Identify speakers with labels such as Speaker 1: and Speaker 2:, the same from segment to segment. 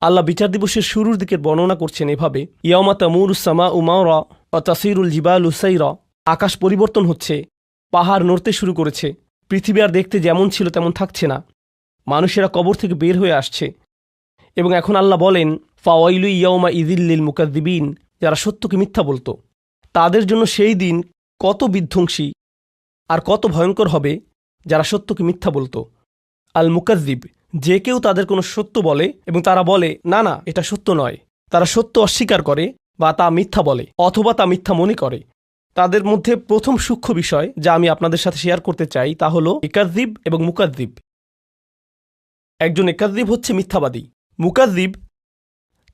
Speaker 1: আল্লাহ বিচার দিবসের শুরুর দিকের বর্ণনা করছেন এভাবে ইয়ামা তামুরুসামা উমাওরা তাসিরুল জিবাল উসাইরা আকাশ পরিবর্তন হচ্ছে, পাহাড় নড়তে শুরু করেছে, পৃথিবী আর দেখতে যেমন ছিল তেমন থাকছে না। মানুষেরা কবর থেকে বের হয়ে আসছে। এবং এখন আল্লাহ বলেন, ফাওয়াইলু ইয়াউমা ইদিল্লিল মুকাদ্দিবিন যারা সত্যকে মিথ্যা বলতো। তাদের জন্য সেই দিন কত বিধ্বংসী আর কত ভয়ঙ্কর হবে, যারা সত্যকে মিথ্যা বলতো। আল মুকাদ্দিব যে কেউ তাদের কোনো সত্য বলে এবং তারা বলে, না না, এটা সত্য নয়। তারা সত্য অস্বীকার করে বা তা মিথ্যা বলে অথবা তা মিথ্যা মনে করে। তাদের মধ্যে প্রথম সূক্ষ্ম বিষয় যা আমি আপনাদের সাথে শেয়ার করতে চাই তা হল একাদ্দিব এবং মুকাদ্দিব। একজন একাদ্দিব হচ্ছে মিথ্যাবাদী। মুকাদ্দিব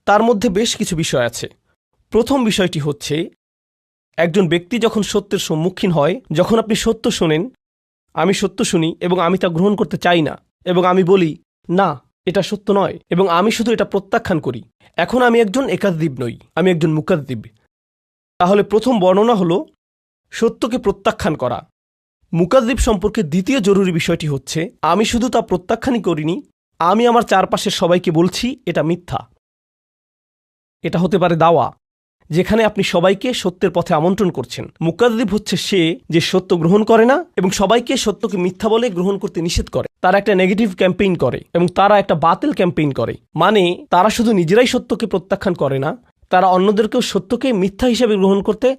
Speaker 1: তার মধ্যে বেশ কিছু বিষয় আছে। প্রথম বিষয়টি হচ্ছে, একজন ব্যক্তি যখন সত্যের সম্মুখীন হয়, যখন আপনি সত্য শোনেন, আমি সত্য শুনি এবং আমি তা গ্রহণ করতে চাই না এবং আমি বলি না, এটা সত্য নয়, এবং আমি শুধু এটা প্রত্যাখ্যান করি। এখন আমি একজন একাদ্দীপ নই, আমি একজন মুকাদ্দীপ তাহলে প্রথম বর্ণনা হলো, সত্যকে প্রত্যাখ্যান করা। মুকাদ্দীপ সম্পর্কে দ্বিতীয় জরুরি বিষয়টি হচ্ছে, আমি শুধু তা প্রত্যাখ্যানই করিনি, আমি আমার চারপাশের সবাইকে বলছি, এটা মিথ্যা। এটা হতে পারে দাওয়া, যেখানে আপনি সবাইকে সত্যের পথে আমন্ত্রণ করছেন। মুকাদ্দীপ হচ্ছে সে যে সত্য গ্রহণ করে না, এবং সবাইকে সত্যকে মিথ্যা বলে গ্রহণ করতে নিষেধ করে। তারা একটা নেগেটিভ ক্যাম্পেইন করে এবং তারা একটা বাতিল ক্যাম্পেইন করে। মানে তারা শুধু নিজেরাই সত্যকে প্রত্যাখ্যান করে না, তারা অন্যদেরকেও সত্যকে মিথ্যা হিসেবে গ্রহণ করতে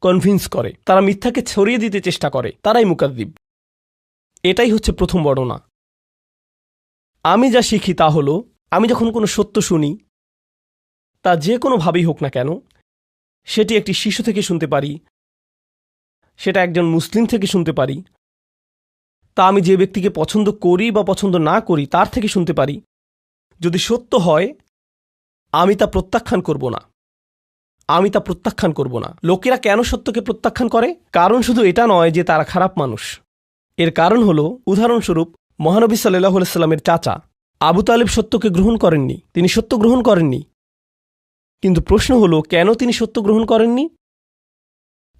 Speaker 1: কনভিন্স করে। তারা মিথ্যাকে ছড়িয়ে দিতে চেষ্টা করে, তারাই মুকাদ্দীপ এটাই হচ্ছে প্রথম বর্ণনা। আমি যা শিখি তা হলো, আমি যখন কোনো সত্য শুনি, তা যে কোনোভাবেই হোক না কেন, সেটি একটি শিশু থেকে শুনতে পারি, সেটা একজন মুসলিম থেকে শুনতে পারি তা আমি যে ব্যক্তিকে পছন্দ করি বা পছন্দ না করি, তার থেকে শুনতে পারি। যদি সত্য হয়, আমি তা প্রত্যাখ্যান করব না। আমি তা প্রত্যাখ্যান করব না। লোকেরা কেন সত্যকে প্রত্যাখ্যান করে? কারণ শুধু এটা নয় যে তারা খারাপ মানুষ। এর কারণ হল, উদাহরণস্বরূপ, মহানবী সাল্লাহ সাল্লামের চাচা আবু তালেব সত্যকে গ্রহণ করেননি। তিনি সত্য গ্রহণ করেননি। কিন্তু প্রশ্ন হলো, কেন তিনি সত্য গ্রহণ করেননি?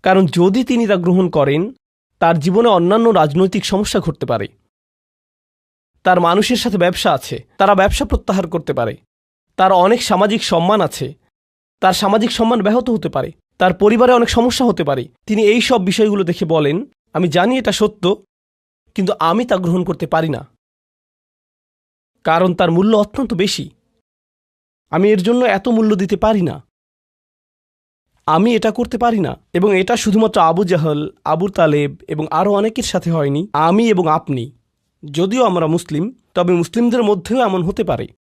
Speaker 1: কারণ যদি তিনি তা গ্রহণ করেন তার জীবনে অন্যান্য রাজনৈতিক সমস্যা ঘটতে পারে। তার মানুষের সাথে ব্যবসা আছে, তারা ব্যবসা প্রত্যাহার করতে পারে। তার অনেক সামাজিক সম্মান আছে, তার সামাজিক সম্মান ব্যাহত হতে পারে। তার পরিবারে অনেক সমস্যা হতে পারে। তিনি এই সব বিষয়গুলো দেখে বলেন, আমি জানি এটা সত্য, কিন্তু আমি তা গ্রহণ করতে পারি না। কারণ তার মূল্য অত্যন্ত বেশি। আমি এর জন্য এত মূল্য দিতে পারি না। আমি এটা করতে পারি না। এবং এটা শুধুমাত্র আবু জাহল, আবু তালেব এবং আরও অনেকের সাথে হয়নি। আমি এবং আপনি, যদিও আমরা মুসলিম, তবে মুসলিমদের মধ্যেও এমন হতে পারে।